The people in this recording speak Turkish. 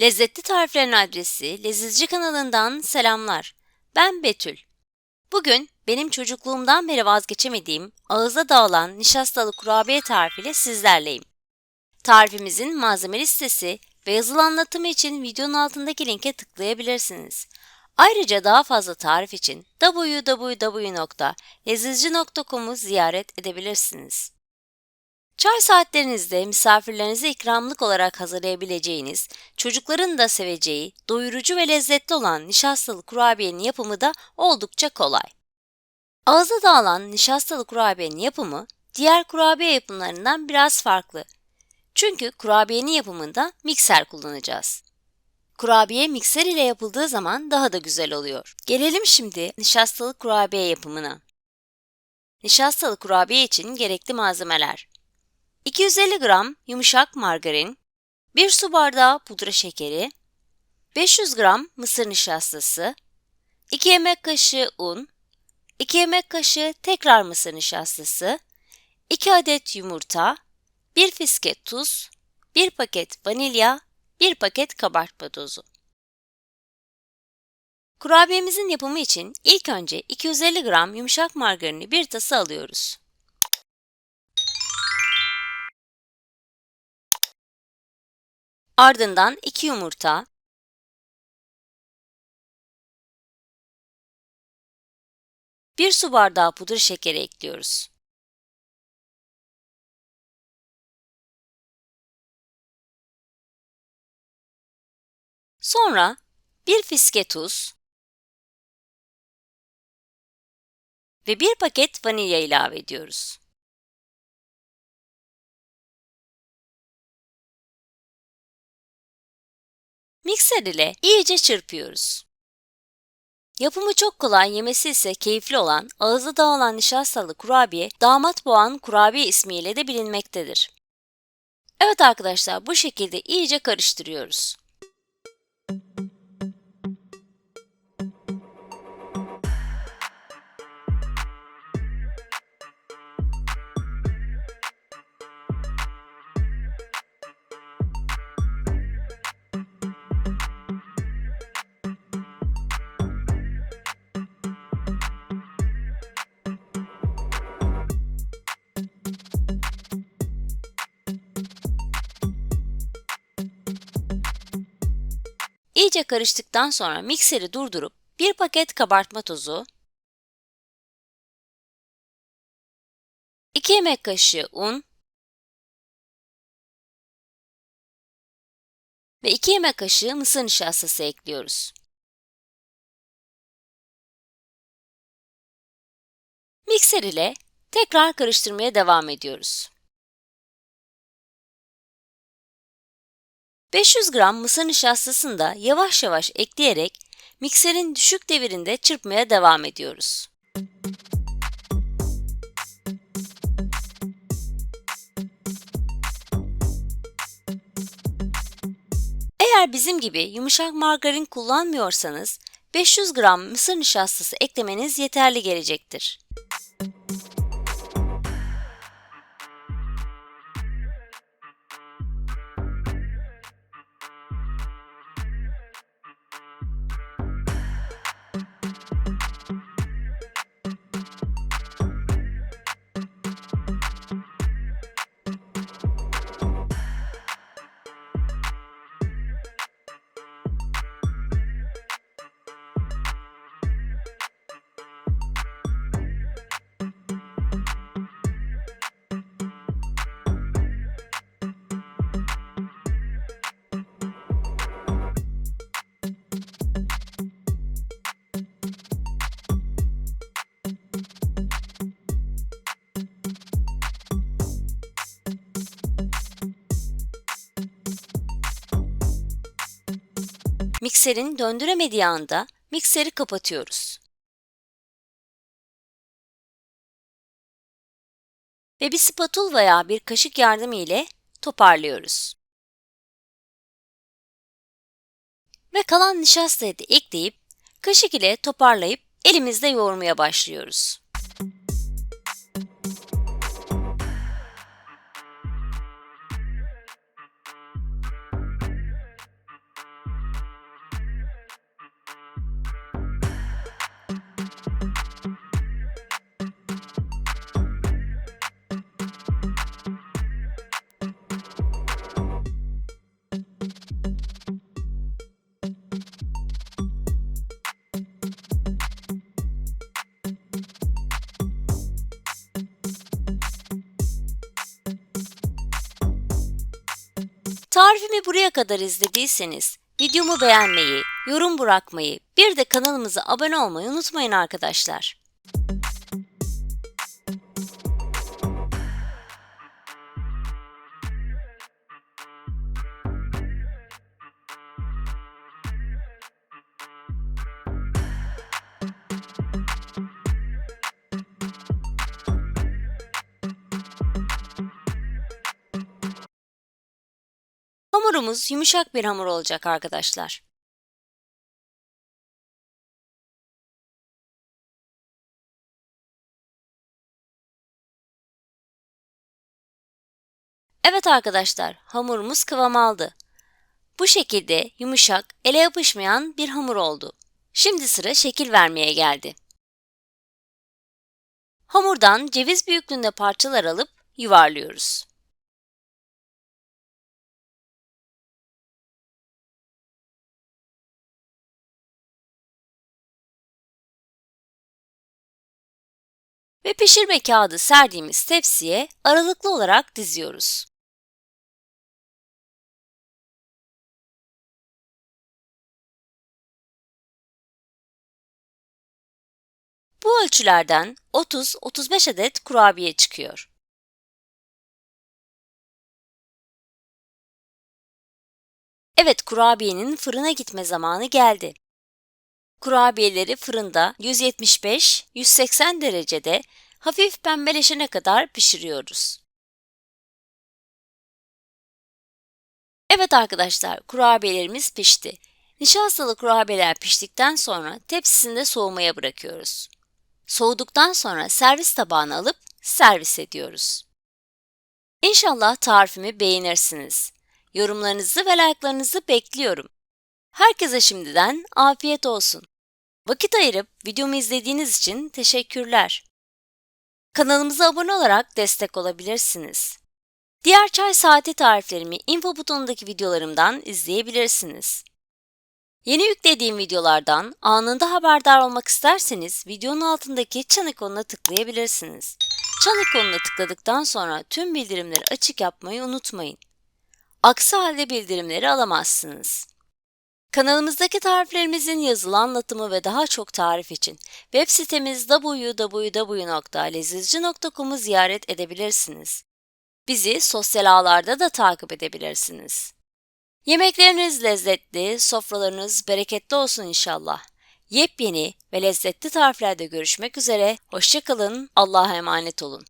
Lezzetli Tariflerin adresi Lezizci kanalından selamlar. Ben Betül. Bugün benim çocukluğumdan beri vazgeçemediğim ağızda dağılan nişastalı kurabiye tarifiyle sizlerleyim. Tarifimizin malzeme listesi ve yazılı anlatımı için videonun altındaki linke tıklayabilirsiniz. Ayrıca daha fazla tarif için www.lezizci.com'u ziyaret edebilirsiniz. Çay saatlerinizde misafirlerinize ikramlık olarak hazırlayabileceğiniz, çocukların da seveceği, doyurucu ve lezzetli olan nişastalı kurabiyenin yapımı da oldukça kolay. Ağızda dağılan nişastalı kurabiyenin yapımı, diğer kurabiye yapımlarından biraz farklı. Çünkü kurabiyenin yapımında mikser kullanacağız. Kurabiye mikser ile yapıldığı zaman daha da güzel oluyor. Gelelim şimdi nişastalı kurabiye yapımına. Nişastalı kurabiye için gerekli malzemeler 250 gram yumuşak margarin, 1 su bardağı pudra şekeri, 500 gram mısır nişastası, 2 yemek kaşığı un, 2 yemek kaşığı tekrar mısır nişastası, 2 adet yumurta, 1 fiske tuz, 1 paket vanilya, 1 paket kabartma tozu. Kurabiyemizin yapımı için ilk önce 250 gram yumuşak margarini bir tasa alıyoruz. Ardından 2 yumurta, bir su bardağı pudra şekeri ekliyoruz. Sonra bir fiske tuz ve bir paket vanilya ilave ediyoruz. Mikser ile iyice çırpıyoruz. Yapımı çok kolay, yemesi ise keyifli olan, ağızda dağılan nişastalı kurabiye, damat boğan kurabiye ismiyle de bilinmektedir. Evet arkadaşlar, bu şekilde iyice karıştırıyoruz. İyice karıştıktan sonra mikseri durdurup bir paket kabartma tozu, 2 yemek kaşığı un ve 2 yemek kaşığı mısır nişastası ekliyoruz. Mikser ile tekrar karıştırmaya devam ediyoruz. 500 gram mısır nişastasını da yavaş yavaş ekleyerek mikserin düşük devirinde çırpmaya devam ediyoruz. Eğer bizim gibi yumuşak margarin kullanmıyorsanız 500 gram mısır nişastası eklemeniz yeterli gelecektir. Mikserin döndüremediği anda mikseri kapatıyoruz. Ve bir spatul veya bir kaşık yardımı ile toparlıyoruz. Ve kalan nişastayı da ekleyip kaşık ile toparlayıp elimizde yoğurmaya başlıyoruz. Tarifimi buraya kadar izlediyseniz videomu beğenmeyi, yorum bırakmayı, bir de kanalımıza abone olmayı unutmayın arkadaşlar. Hamurumuz yumuşak bir hamur olacak arkadaşlar. Evet arkadaşlar, hamurumuz kıvam aldı. Bu şekilde yumuşak, ele yapışmayan bir hamur oldu. Şimdi sıra şekil vermeye geldi. Hamurdan ceviz büyüklüğünde parçalar alıp yuvarlıyoruz. Ve pişirme kağıdı serdiğimiz tepsiye aralıklı olarak diziyoruz. Bu ölçülerden 30-35 adet kurabiye çıkıyor. Evet, kurabiyenin fırına gitme zamanı geldi. Kurabiyeleri fırında 175-180 derecede hafif pembeleşene kadar pişiriyoruz. Evet arkadaşlar, kurabiyelerimiz pişti. Nişastalı kurabiyeler piştikten sonra tepsisinde soğumaya bırakıyoruz. Soğuduktan sonra servis tabağına alıp servis ediyoruz. İnşallah tarifimi beğenirsiniz. Yorumlarınızı ve like'larınızı bekliyorum. Herkese şimdiden afiyet olsun. Vakit ayırıp videomu izlediğiniz için teşekkürler. Kanalımıza abone olarak destek olabilirsiniz. Diğer çay saati tariflerimi info butonundaki videolarımdan izleyebilirsiniz. Yeni yüklediğim videolardan anında haberdar olmak isterseniz videonun altındaki çan ikonuna tıklayabilirsiniz. Çan ikonuna tıkladıktan sonra tüm bildirimleri açık yapmayı unutmayın. Aksi halde bildirimleri alamazsınız. Kanalımızdaki tariflerimizin yazılı anlatımı ve daha çok tarif için web sitemiz www.lezizci.com'u ziyaret edebilirsiniz. Bizi sosyal ağlarda da takip edebilirsiniz. Yemekleriniz lezzetli, sofralarınız bereketli olsun inşallah. Yepyeni ve lezzetli tariflerde görüşmek üzere, hoşçakalın, Allah'a emanet olun.